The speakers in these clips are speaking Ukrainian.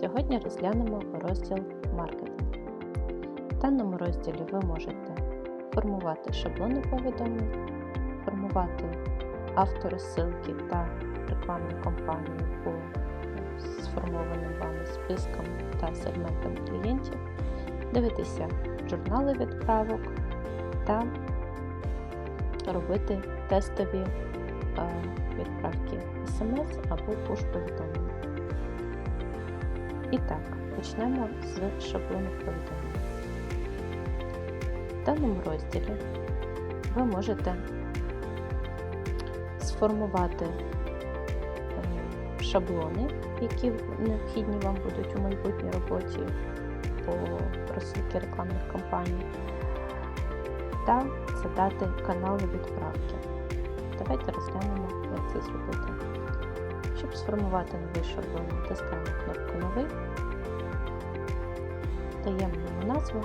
Сьогодні розглянемо розділ маркетинг. В даному розділі ви можете формувати шаблони повідомлень, формувати авторозсилки та рекламні кампанії по сформованим вами спискам та сегментам клієнтів, дивитися журнали відправок та робити тестові е, відправки SMS або пуш-повідомлення. І так, почнемо з шаблону повідомлень. В даному розділі ви можете сформувати е, шаблони, які необхідні вам будуть у майбутній роботі по розсилки рекламних кампаній, та задати канали відправки. Давайте розглянемо, як це зробити. Щоб сформувати новий шаблон, натискаємо кнопку Новий, даємо йому назву,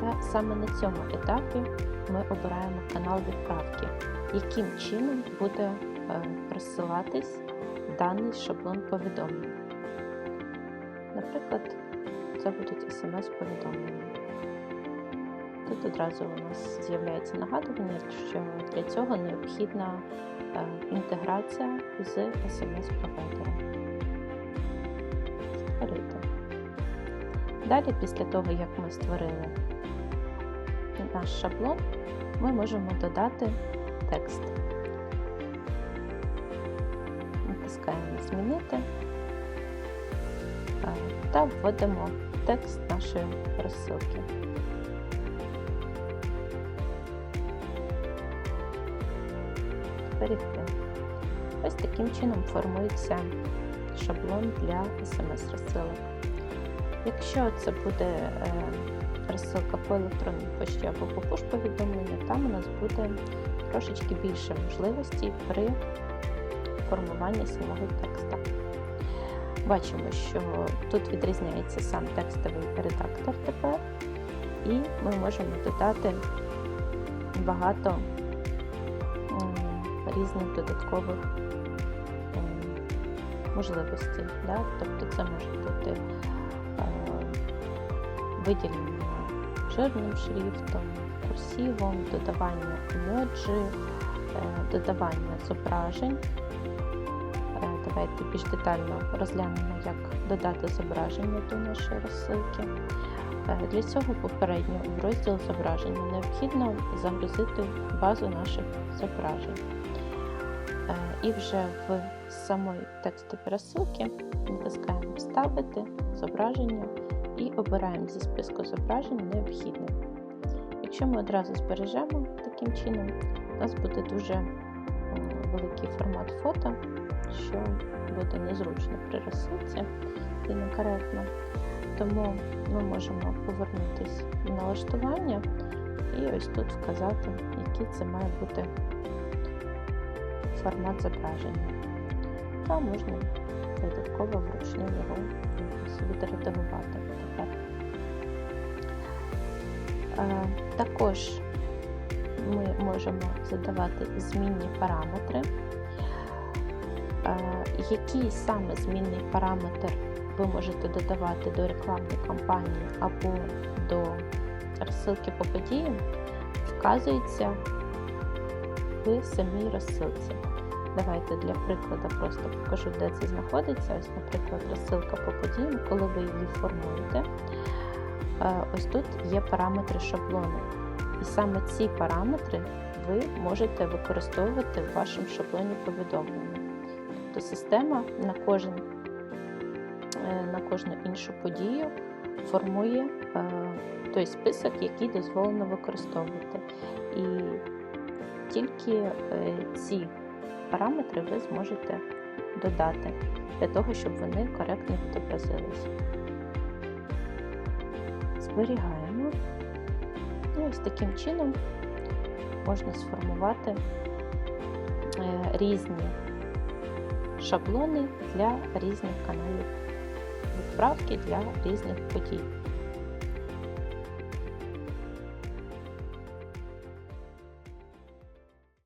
та саме на цьому етапі ми обираємо канал відправки, яким чином буде е, розсилатись даний шаблон повідомлень. Наприклад, це будуть смс-повідомлення. Тут одразу у нас з'являється нагадування, що для цього необхідна е, інтеграція з SMS-провайдером. Створити. Далі, після того, як ми створили наш шаблон, ми можемо додати текст. Натискаємо Змінити е, та вводимо текст нашої розсилки. Зберегти. Ось таким чином формується шаблон для смс-розсилок. Якщо це буде е, розсилка по електронній пошті або по пуш-повідомленню, там у нас буде трошечки більше можливостей при формуванні самого текста. Бачимо, що тут відрізняється сам текстовий редактор тепер, і ми можемо додати багато різних додаткових можливостей. Да? Тобто це може бути виділення жирним шрифтом, курсивом, додавання емоджі, додавання зображень. Давайте більш детально розглянемо, як додати зображення до нашої розсилки. Для цього попередньо в розділ зображення необхідно загрузити базу наших зображень. І вже в самої текстовій розсилки натискаємо Вставити зображення і обираємо зі списку зображень необхідне. Якщо ми одразу збережемо таким чином, у нас буде дуже великий формат фото, що буде незручно при розсилці і некоректно. Тому ми можемо повернутися в налаштування і ось тут вказати, який це має бути формат зображення. Та можна додатково вручну його відредагувати тепер. Також ми можемо задавати змінні параметри. Який саме змінний параметр ви можете додавати до рекламної кампанії або до розсилки по подіям, вказується в самій розсилці. Давайте для прикладу просто покажу, де це знаходиться. Ось, наприклад, розсилка по подіям, коли ви її формуєте. Ось тут є параметри шаблону. І саме ці параметри ви можете використовувати в вашому шаблоні повідомлення. Тобто система на кожен, на кожну іншу подію формує той список, який дозволено використовувати. І тільки ці параметри ви зможете додати для того, щоб вони коректно відобразились. Зберігаємо. І ось таким чином можна сформувати різні шаблони для різних каналів відправки для різних подій.